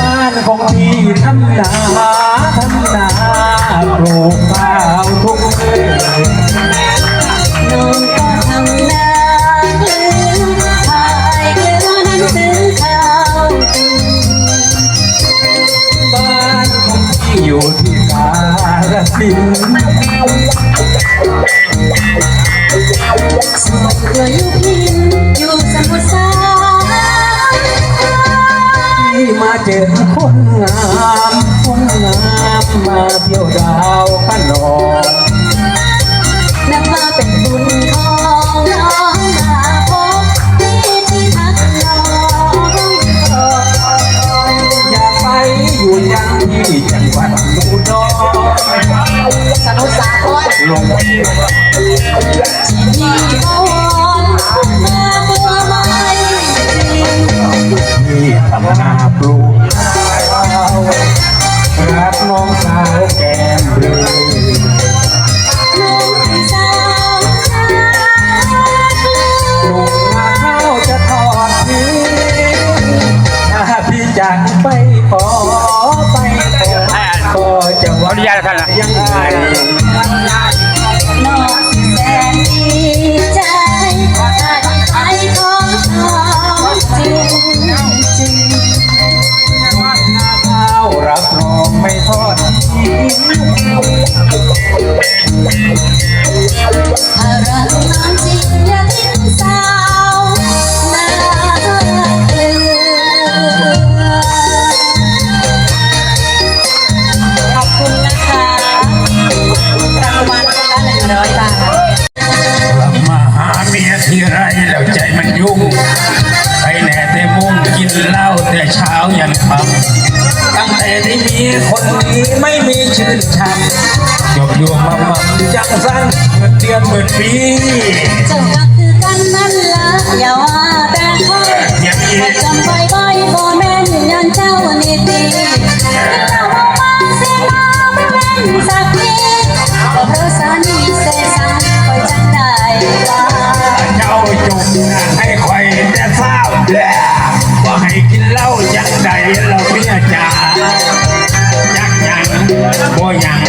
บ้านของพี่ทำนาทำนาปลูกข้าวทุกเมื่อน้องก็ทำนาเกลือขายเพื่อนันต์สาวบ้านคงมีอยู่ที่กาฬสิน จอคนงามคนงามมาเที่ยวดาวขนองนับว่าเป็นบุญของน้องมาพบที่ที่พักน้องอยากไปอยู่ยังที่จังหวัดอุดรสมุทรสาครลงที่พรมาตัวไม่จริงที่ทำนาปลูก ขอไปขอจะขอว่าอนุญาตท่านนะยังไงนองแสนดีใจไอ้ของจริงจริงข้ารับรองไม่ทอดทิ้ง นละหนึ่งร้อยบาทกลับมาหาเมียทีไรแล้วใจมันยุ่ง ไปแหน่แต่มุ่งกินเหล้าแต่เช้ายันค่ำตั้งแต่ได้มีคนนี้ไม่มีชื่นชันยกยวงมาหมั่นจังสั้นเมื่อเดือนเมื่อปีเจ้าก็คือกันนั่นละอย่าว่าแต่เขาอย่างนี้จำไว้ไว้บ่แม่นยันเจ้านี่ตี บ่ยังดอกหนาพอแจ้ง